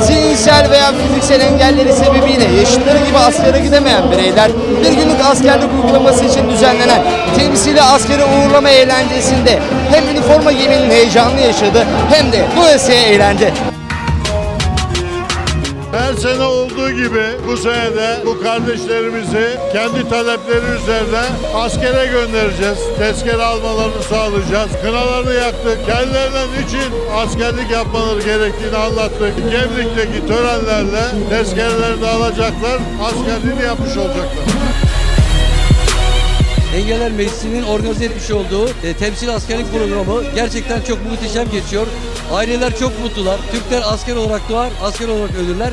Zihinsel veya fiziksel engelleri sebebiyle yaşıtları gibi askere gidemeyen bireyler bir günlük askerlik uygulaması için düzenlenen temsili askeri uğurlama eğlencesinde hem üniforma giymenin heyecanını yaşadı hem de bu doyasıya eğlendi. Her sene olduğu gibi bu sene de bu kardeşlerimizi kendi talepleri üzerine askere göndereceğiz. Tezkere almalarını sağlayacağız. Kınalarını yaktık. Kendilerine için askerlik yapmaları gerektiğini anlattık. Gemlik'teki törenlerle tezkerelerini alacaklar. Askerliğini yapmış olacaklar. Engeller Meclisi'nin organize etmiş olduğu e, temsil askerlik programı gerçekten çok muhteşem geçiyor. Aileler çok mutlular. Türkler asker olarak doğar, asker olarak ölürler.